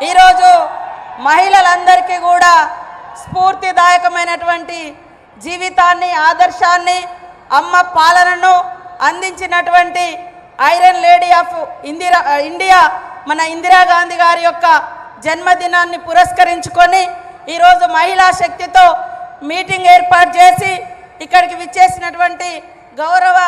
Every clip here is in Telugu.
ఈరోజు మహిళలందరికీ కూడా స్ఫూర్తిదాయకమైనటువంటి జీవితాన్ని ఆదర్శాన్ని అమ్మ పాలనను అందించినటువంటి iron lady of Indira India మన ఇందిరాగాంధీ గారి యొక్క జన్మదినాన్ని పురస్కరించుకొని ఈరోజు మహిళా శక్తితో మీటింగ్ ఏర్పాటు చేసి ఇక్కడికి విచ్చేసినటువంటి గౌరవ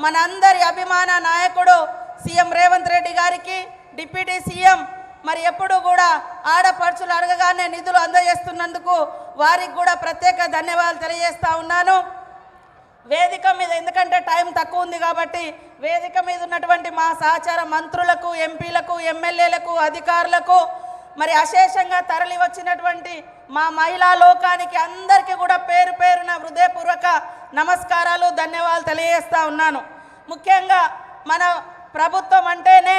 మనందరి అభిమాన నాయకుడు సీఎం రేవంత్ రెడ్డి గారికి డిప్యూటీ సీఎం మరి ఎప్పుడు కూడా ఆడపడుచులు అడగగానే నిధులు అందజేస్తున్నందుకు వారికి కూడా ప్రత్యేక ధన్యవాదాలు తెలియజేస్తా ఉన్నాను. వేదిక మీద ఎందుకంటే టైం తక్కువ ఉంది కాబట్టి వేదిక మీద ఉన్నటువంటి మా సహచార మంత్రులకు ఎంపీలకు ఎమ్మెల్యేలకు అధికారులకు మరి అశేషంగా తరలి వచ్చినటువంటి మా మహిళా లోకానికి అందరికీ కూడా పేరు పేరున హృదయపూర్వక నమస్కారాలు ధన్యవాదాలు తెలియజేస్తా ఉన్నాను. ముఖ్యంగా మన ప్రభుత్వం అంటేనే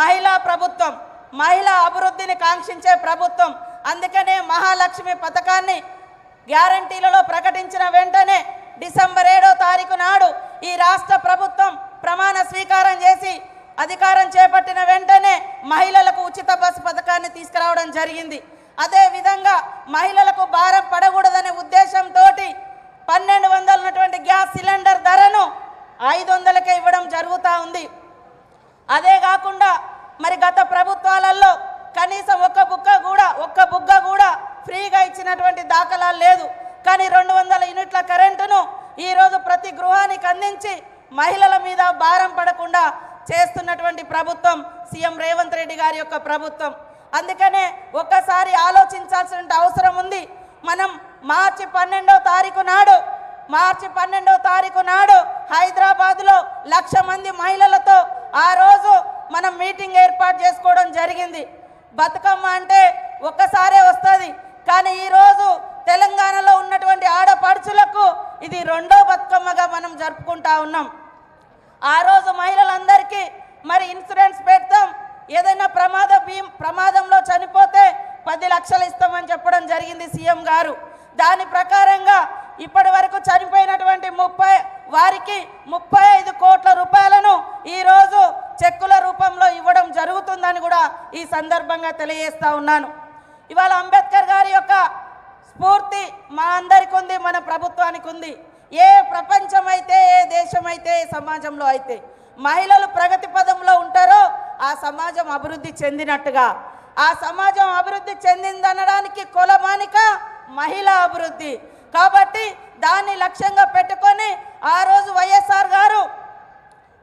మహిళా ప్రభుత్వం. మహిళా అభివృద్ధిని కాంక్షించే ప్రభుత్వం. అందుకనే మహాలక్ష్మి పథకాన్ని గ్యారంటీలలో ప్రకటించిన వెంటనే డిసెంబర్ ఏడో తారీఖు నాడు ఈ రాష్ట్ర ప్రభుత్వం ప్రమాణ స్వీకారం చేసి అధికారం చేపట్టిన వెంటనే మహిళలకు ఉచిత బస్సు పథకాన్ని తీసుకురావడం జరిగింది. అదే విధంగా మహిళలకు భారం పడకూడదనే ఉద్దేశంతో పన్నెండు వందలు ఉన్నటువంటి గ్యాస్ సిలిండర్ ధరను ఐదు వందలకే ఇవ్వడం జరుగుతూ ఉంది. అదే కాకుండా మరి గత ప్రభు కనీసం ఒక్క బుక్క కూడా ఒక్క బుగ్గ కూడా ఫ్రీగా ఇచ్చినటువంటి దాఖలాలు లేదు. కానీ రెండు వందల యూనిట్ల కరెంటును ఈరోజు ప్రతి గృహానికి అందించి మహిళల మీద భారం పడకుండా చేస్తున్నటువంటి ప్రభుత్వం సీఎం రేవంత్ రెడ్డి గారి యొక్క ప్రభుత్వం. అందుకనే ఒక్కసారి ఆలోచించాల్సిన అవసరం ఉంది. మనం మార్చి పన్నెండో తారీఖు నాడు మార్చి పన్నెండో తారీఖు నాడు హైదరాబాద్లో లక్ష మంది మహిళలతో ఆ రోజు మనం మీటింగ్ ఏర్పాటు చేసుకోవడం జరిగింది. బతుకమ్మ అంటే ఒక్కసారే వస్తుంది. కానీ ఈరోజు తెలంగాణలో ఉన్నటువంటి ఆడపడుచులకు ఇది రెండో బతుకమ్మగా మనం జరుపుకుంటా ఉన్నాం. ఆ రోజు మహిళలందరికీ మరి ఇన్సూరెన్స్ పెడతాం. ఏదైనా ప్రమాద భీమ్ ప్రమాదంలో చనిపోతే పది లక్షలు ఇస్తామని చెప్పడం జరిగింది సీఎం గారు. దాని ప్రకారంగా ఇప్పటి వరకు చనిపోయినటువంటి ముప్పై వారికి ముప్పై ఐదు కోట్ల రూపాయలను ఈరోజు చెక్కుల రూపంలో ఇవ్వడం జరుగుతుందని కూడా ఈ సందర్భంగా తెలియజేస్తా ఉన్నాను. ఇవాళ అంబేద్కర్ గారి యొక్క స్ఫూర్తి మా అందరికి ఉంది మన ప్రభుత్వానికి ఉంది. ఏ ప్రపంచం అయితే ఏ దేశం అయితే ఏ సమాజంలో అయితే మహిళలు ప్రగతి పదంలో ఉంటారో ఆ సమాజం అభివృద్ధి చెందినట్టుగా ఆ సమాజం అభివృద్ధి చెందిందనడానికి కొలమానిక మహిళా అభివృద్ధి కాబట్టి దాన్ని లక్ష్యంగా పెట్టుకొని ఆ రోజు వైఎస్ఆర్ గారు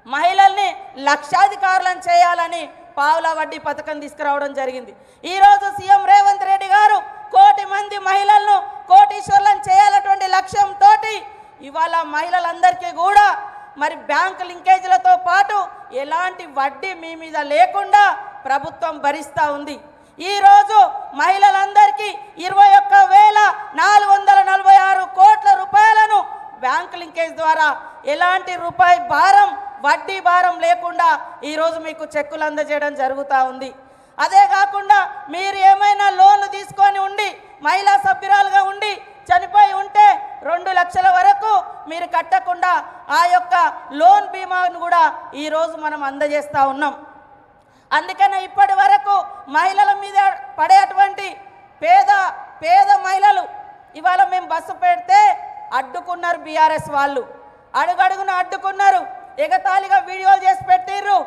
మహిళల్ని లక్షాధికారులను చేయాలని పావుల వడ్డీ పథకం తీసుకురావడం జరిగింది. ఈరోజు సీఎం రేవంత్ రెడ్డి గారు కోటి మంది మహిళలను కోటీశ్వర్లను చేయాలటువంటి లక్ష్యంతో ఇవాళ మహిళలందరికీ కూడా మరి బ్యాంకు లింకేజీలతో పాటు ఎలాంటి వడ్డీ మీ మీద లేకుండా ప్రభుత్వం భరిస్తూ ఉంది. ఈరోజు మహిళలందరికీ ఇరవై ఒక్క వేల నాలుగు వందల నలభై ఆరు కోట్ల రూపాయలను బ్యాంక్ లింకేజ్ ద్వారా ఎలాంటి రూపాయి భారం వడ్డీ భారం లేకుండా ఈరోజు మీకు చెక్కులు అందజేయడం జరుగుతూ ఉంది. అదే కాకుండా మీరు ఏమైనా లోన్లు తీసుకొని ఉండి మహిళా సభ్యురాలుగా ఉండి చనిపోయి ఉంటే రెండు లక్షల వరకు మీరు కట్టకుండా ఆ యొక్క లోన్ బీమాను కూడా ఈరోజు మనం అందజేస్తూ ఉన్నాం. అందుకనే ఇప్పటి వరకు మహిళల మీద పడేటువంటి పేద పేద మహిళలు ఇవాళ మేము బస్సు పెడితే అడ్డుకున్నారు బీఆర్ఎస్ వాళ్ళు. అడుగడుగున అడ్డుకున్నారు. ఎగతాళిగా వీడియోలు చేసి పెట్టిర్రు.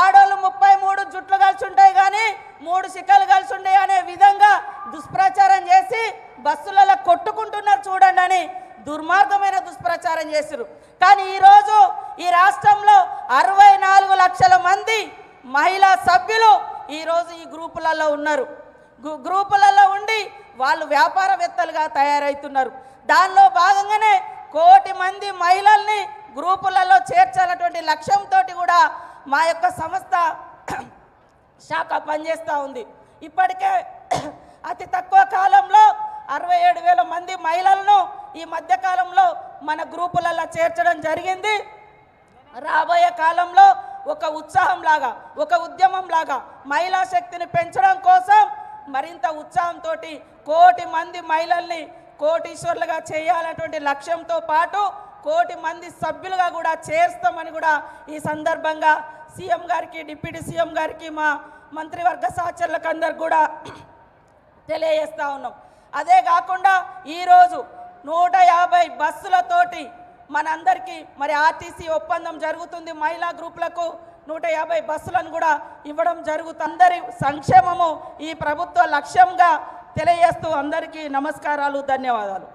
ఆడోళ్ళు ముప్పై మూడు జుట్లు కలిసి ఉంటాయి కానీ మూడు సిక్కలు కలిసి ఉంటాయి అనే విధంగా దుష్ప్రచారం చేసి బస్సులలో కొట్టుకుంటున్నారు చూడండి అని దుర్మార్గమైన దుష్ప్రచారం చేసిరు కానీ ఈరోజు ఈ రాష్ట్రంలో అరవై నాలుగు లక్షల మంది మహిళా సభ్యులు ఈరోజు ఈ గ్రూపులలో ఉన్నారు. గ్రూపులలో ఉండి వాళ్ళు వ్యాపారవేత్తలుగా తయారవుతున్నారు దానిలో భాగంగానే కోటి మంది మహిళల్ని గ్రూపులలో చేర్చాలన్నటువంటి లక్ష్యంతో కూడా మా యొక్క సంస్థ శాఖ పనిచేస్తూ ఉంది. ఇప్పటికే అతి తక్కువ కాలంలో అరవై ఏడు వేల మంది మహిళలను ఈ మధ్యకాలంలో మన గ్రూపులలో చేర్చడం జరిగింది. రాబోయే కాలంలో ఒక ఉత్సాహం లాగా ఒక ఉద్యమం లాగా మహిళా శక్తిని పెంచడం కోసం మరింత ఉత్సాహంతో కోటి మంది మహిళల్ని కోటీశ్వర్లుగా చేయాలన్నటువంటి లక్ష్యంతో పాటు కోటి మంది సభ్యులుగా కూడా చేర్స్తామని కూడా ఈ సందర్భంగా సీఎం గారికి డిప్యూటీ సీఎం గారికి మా మంత్రివర్గ సహచరులకు అందరికి కూడా తెలియజేస్తా ఉన్నాం. అదే కాకుండా ఈరోజు నూట యాభై బస్సులతోటి మనందరికీ మరి ఆర్టీసీ ఒప్పందం జరుగుతుంది. మహిళా గ్రూపులకు నూట యాభై బస్సులను కూడా ఇవ్వడం జరుగుతుంది. అందరి సంక్షేమము ఈ ప్రభుత్వ లక్ష్యంగా తెలియజేస్తూ అందరికీ నమస్కారాలు ధన్యవాదాలు.